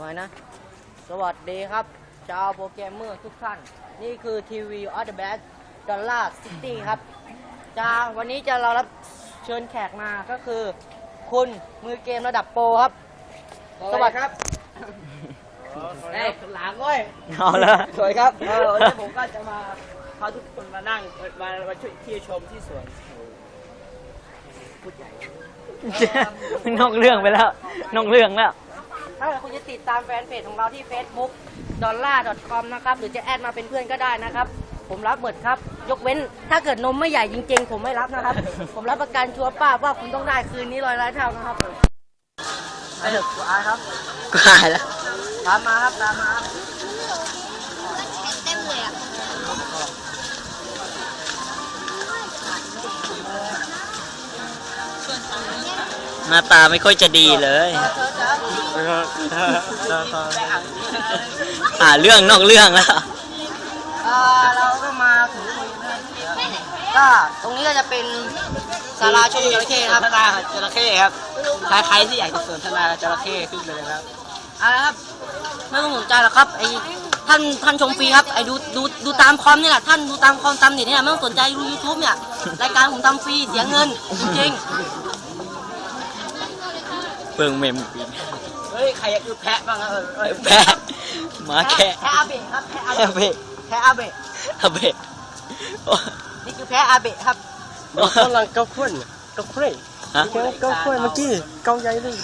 หน่อยนะ สวัสดีครับ ชาวโปรแกรมเมอร์ทุกท่าน นี่คือทีวีออเดอร์แบสดอลลาร์ซิตี้ครับจะวันนี้จะเรารับเชิญแขกมาก็คือ คุณมือเกมระดับโปรครับ สวัสดีครับเอ้ยหลังเว้ยเอาละสวยครับเออวันนี้ผมก็จะมาพาทุกคนมานั่งมามาช่วยที่ชมที่สวนพูดใหญ่ นอกเรื่องไปแล้ว นอกเรื่องแล้ว ถ้าคุณจะติดตามแฟนเพจของเราที่ Facebook d o l l a r c o m นะครับ หรือจะแอดมาเป็นเพื่อนก็ได้นะครับ ผมรับหมดครับ ยกเว้นถ้าเกิดนมไม่ใหญ่จริงๆ ผมไม่รับนะครับ ผมรับประกันชัวร์ป้าบว่าคุณต้องได้คืนนี้ร้อยล้านเท่านะครับไปเถอะกูอายครับกลายแล้วตามมาครับตามมาครับเต็มเลยอะหน้าตาไม่ค่อยจะดีเลย เธอจ๋าอ่าเรื่องนอกเรื่องแล้วเอ่อเราก็มาถึงคุยเรื่องก็ตรงนี้ก็จะเป็นศาลาชมจระเข้ครับสนทนาจระเข้ครับใครๆที่อยากจะสนทนาจระเข้ขึ้นไปเลยครับเอะไรครับไม่ต้องสนใจหรอกครับไอ้ท่านท่านชมฟรีครับไอ้ดูดูดูตามคอมนี่แหละท่านดูตามคอมตามเน็ตเนี่ยไม่ต้องสนใจดูยูทูบเนี่ยรายการผมทำฟรีเสียเงินจริงเปิงเมมเฮ้ยใครอยากดูแพะบ้างครับเออเออแพะหมาๆแค่แพ้อาเบะครับแพ้อาแค่เบะเบะแพ้อาเบะอาเบะโอ้นี่คือแพ้อาเบะครับกำลังเกาข้นเกาข้นฮะเกาข้นเมื่อกี้เกาใหญ่เลย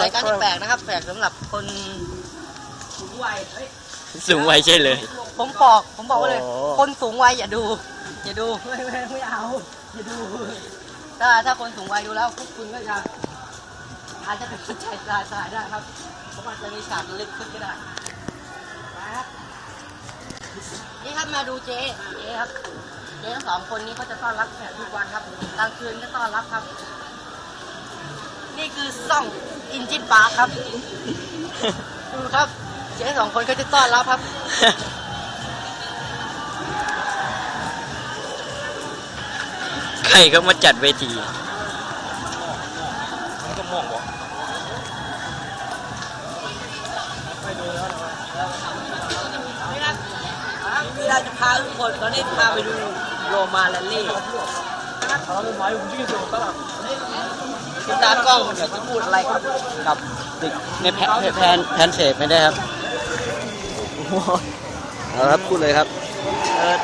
รายการที่แปลกนะครับแปลกสำหรับคนสูงวัยเฮ้ยสูงวัยใช่เลย ผมบอกผมบอกไว้เลยโอ้คนสูงวัยอย่าดู อย่าดูไม่ไม่ไม่เอาอย่าดูถ้าถ้าคนสูงวัยดูแล้วพวกคุณก็จะ อาจจะเป็นใจตายตายได้ครับเพราะมันจะมีฉากลึกขึ้นก็ได้นะครับนี่ครับมาดูเจ๊เจ๊ครับเจ๊ทั้งสองคนนี้เขาจะต้อนรับแขกทุกวันครับกลางคืนก็ต้อนรับครับ นี่คือซ่องอินจินปาร์คครับดูครับเจ๊สองคนเขาจะต้อนรับครับใครก็มาจัดเวทีนี่ เราจะพาทุกคนตอนนี้พาไปดูโรมาแลนลี่คุณตากล้องอยากจะพูดอะไรครับกับเด็กในแพนแพนแพนเสพไม่ได้ครับเอาครับพูดเลยครับ เออ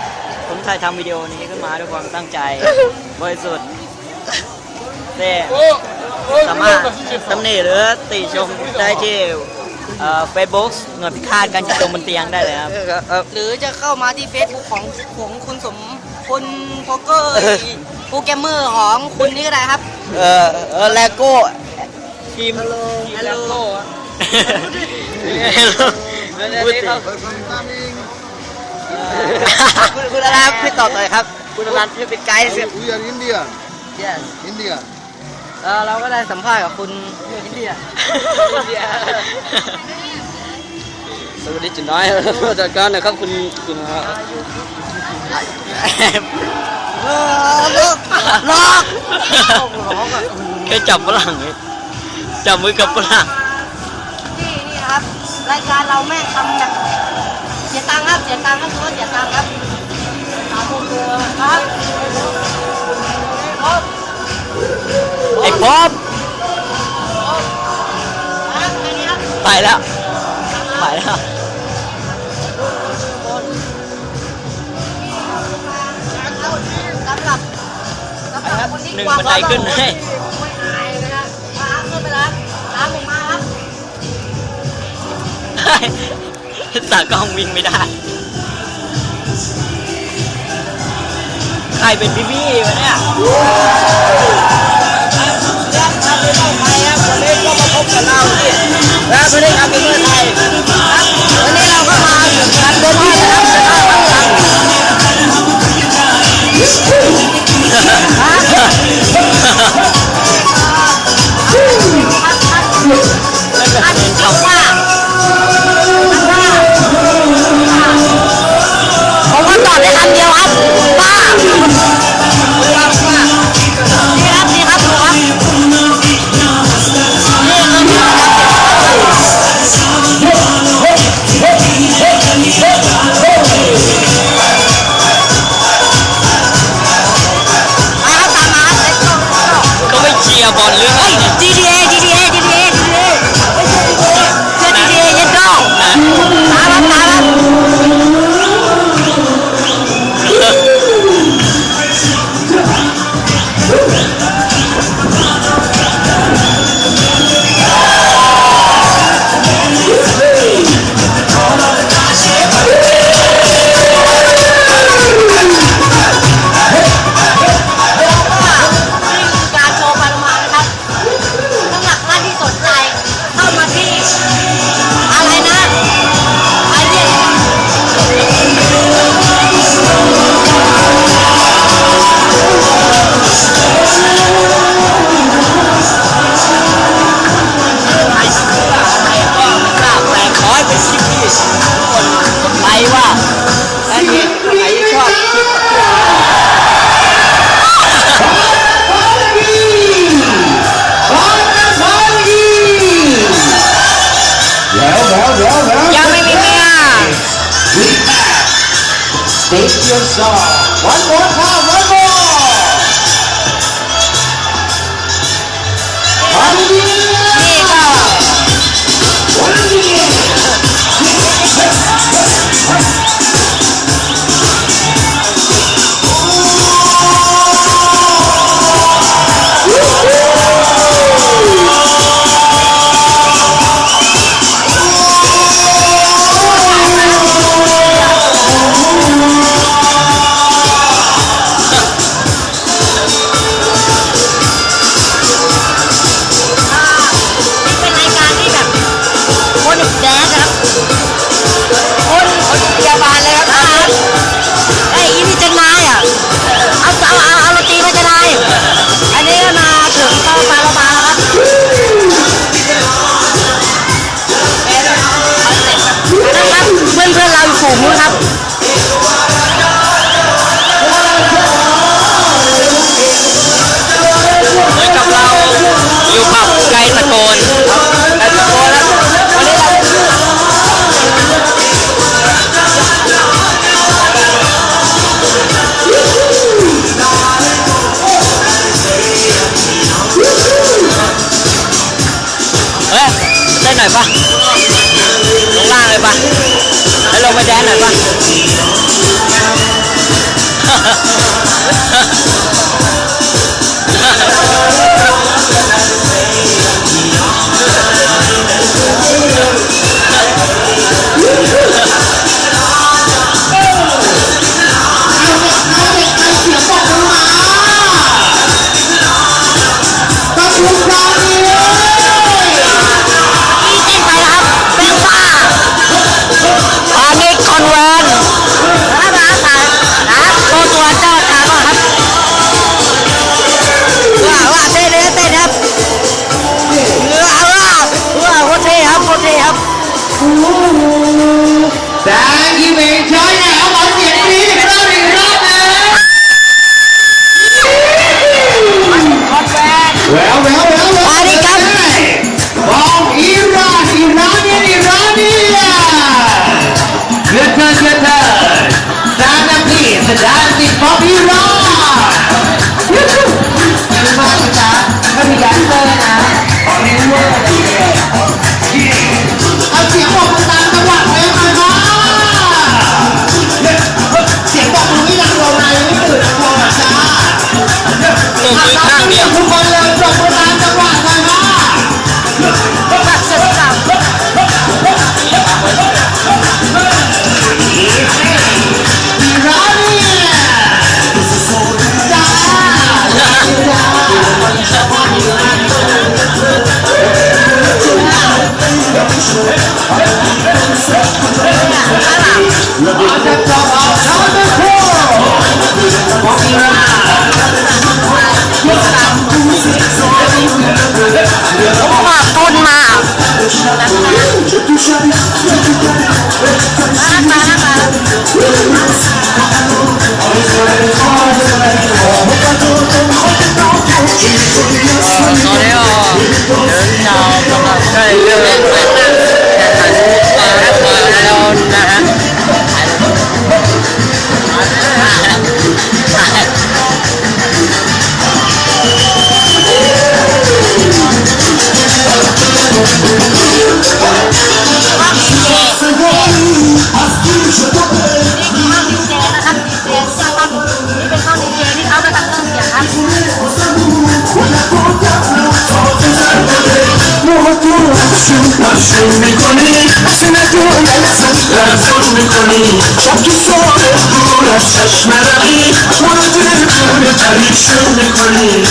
ผมถ่ายทำวิดีโอนี้ขึ้นมาด้วยความตั้งใจ บริสุทธิ์แต่สามารถตำหนิหรือติชมได้ที่ เฟซบุ๊กหน่วยพิฆาตการจัดตรงบนเตียงได้เลยครับ หรือจะเข้ามาที่ Facebook ของของคุณสมคุณโฟกเกอร์โปรแกรมเมอร์ของคุณนี่ก็ได้ครับ เออเออแลโก้ทีมฮัลโหลพูดสิคุณคุณอะไรครับพี่ตอบหน่อยครับ คุณอนันต์ที่เป็นไกด์เสีย We are Indian. yes India. เออเราก็ได้สัมภาษณ์กับคุณอินเดียสวัสดีจุดน้อยจากการนะครับคุณคุณเออลอกลอกแค่จับฝรั่งนี่จับมือกับฝรั่งนี่นี่นะครับ รายการเราแม่งทำแบบเสียตังค์ครับเสียตังค์ครับทุกคนเสียตังค์ครับตามผมเลยครับครับ ไอ้ป๊อปครับแค่นี้ครับไปแล้วไปแล้วหรับสำหรับหนึ่งกลัวบันไดขึ้นให้ไม่อายเลยนะมาขึ้นไปแล้วตามผมมาครับตากล้องวิ่งไม่ได้ ใครเป็นพี่พี่วะเนี่ย แล้วไม่ได้ทำเป็นเพื่อไทยวันนี้เราก็มาถึงการเดินทางนะครับอันนี้เขาว่าผมก็ตอบได้คำเดียวครับป้า ¡Ay, Sing yourself. One more time, one more. Hallelujah. คนไอ้ทุกคนวันนี้เราเฮ้ยเต้นหน่อยปะลงล่างเลยปะแล้วลงไปแดนหน่อยปะ i'm just Yeah. لرزون می‌کنی؟ اصلا تو لرزون لرزون می‌کنی؟ چون خب که سال دور از چشم رقی مرد دلتون قریب شون می‌کنی؟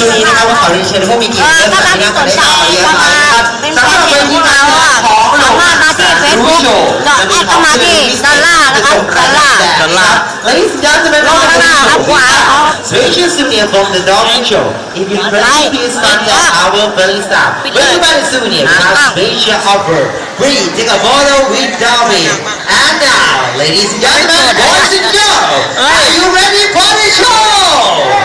ช่วงนี้นะคะว่าขอเรียนเชิญผู้มีเกียรติท่านที่น่าสนใจจะมาเป็นแฟนเพจของเราอ่ะสามารถมาที่เฟซบุ๊กดอทแอดเข้ามาที่ดอลลาร์นะคะดอลลาร์ดอลลาร์ Ladies and gentlemen, welcome to Showbiz. Gracious souvenir from the Dolphin Show. If you friends, please contact our belly staff. Everybody souvenir has special offer. Free take a photo with Dolphin. And now, ladies and gentlemen, boys and girls, are you ready for the show?